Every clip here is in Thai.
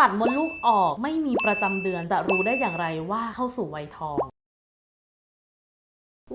ตัดมดลูกออกไม่มีประจำเดือนจะรู้ได้อย่างไรว่าเข้าสู่วัยทอง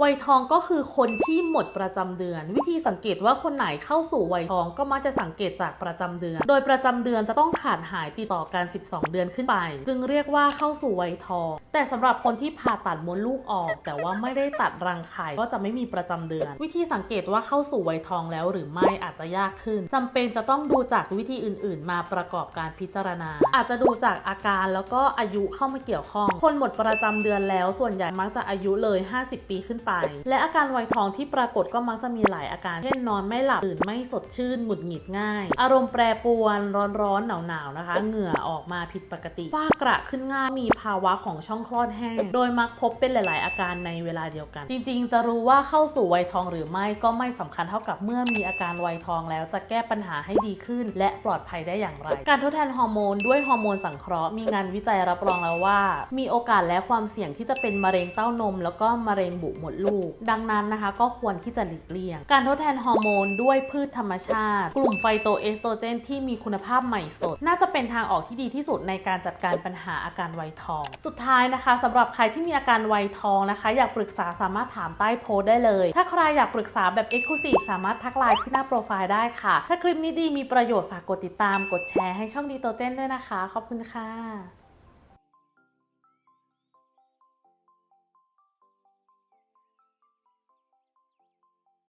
วัยทองก็คือคนที่หมดประจำเดือน วิธีสังเกตว่าคนไหนเข้าสู่วัยทองก็มักจะสังเกตจากประจำเดือน โดยประจำเดือนจะต้องขาดหายติดต่อกัน 12 เดือนขึ้นไป จึงเรียกว่าเข้าสู่วัยทอง แต่สำหรับคนที่ผ่าตัดมดลูกออก แต่ว่าไม่ได้ตัดรังไข่ก็จะไม่มีประจำเดือน วิธีสังเกตว่าเข้าสู่วัยทองแล้วหรือไม่อาจจะยากขึ้นจำเป็นจะต้องดูจากวิธีอื่น ๆ มาประกอบการพิจารณา อาจจะดูจากอาการแล้วก็อายุเข้ามาเกี่ยวข้อง คนหมดประจำเดือนแล้วส่วนใหญ่มักจะอายุเลย 50 ปีขึ้นไป และอาการวัยทองที่ปรากฏก็มักจะมีหลายอาการ เช่นนอนไม่หลับตื่นไม่สดชื่นหงุดหงิดง่าย อารมณ์แปรปรวนร้อนๆหนาวๆนะคะ เหงื่อออกมาผิดปกติฝ้ากระขึ้นง่ายมีภาวะของช่องคลอดแห้ง โดยมักพบเป็นหลาย ๆ อาการในเวลาเดียวกัน จริง ๆ จะรู้ว่าเข้าสู่วัยทองหรือไม่ก็ไม่สำคัญเท่ากับเมื่อมีอาการวัยทองแล้วจะแก้ปัญหาให้ดีขึ้น และปลอดภัยได้อย่างไร การทดแทนฮอร์โมนด้วยฮอร์โมนสังเคราะห์มีงานวิจัยรับรองแล้วว่า มีโอกาสและความเสี่ยงที่จะเป็นมะเร็งเต้านม แล้วก็มะเร็งบุหมดลูก ดังนั้นนะคะ ก็ควรที่จะหลีกเลี่ยง การทดแทนฮอร์โมนด้วยพืชธรรมชาติ กลุ่มไฟโตเอสโตรเจนที่มีคุณภาพใหม่สด น่าจะเป็นทางออกที่ดีที่สุดในการจัดการปัญหาอาการไวทอง สุดท้ายนะคะสำหรับใครที่มีอาการไวทองนะคะ อยากปรึกษาสามารถถามใต้โพสได้เลย ถ้าใครอยากปรึกษาแบบ e x c l u s i v e สามารถทักไลน์ที่หน้าโปรไฟล์ได้ค่ะ ถ้าคลิปนี้ดีมีประโยชน์ฝากกดติดตาม กดแชร์ให้ช่องดีโตเจนด้วยนะคะ ขอบคุณค่ะ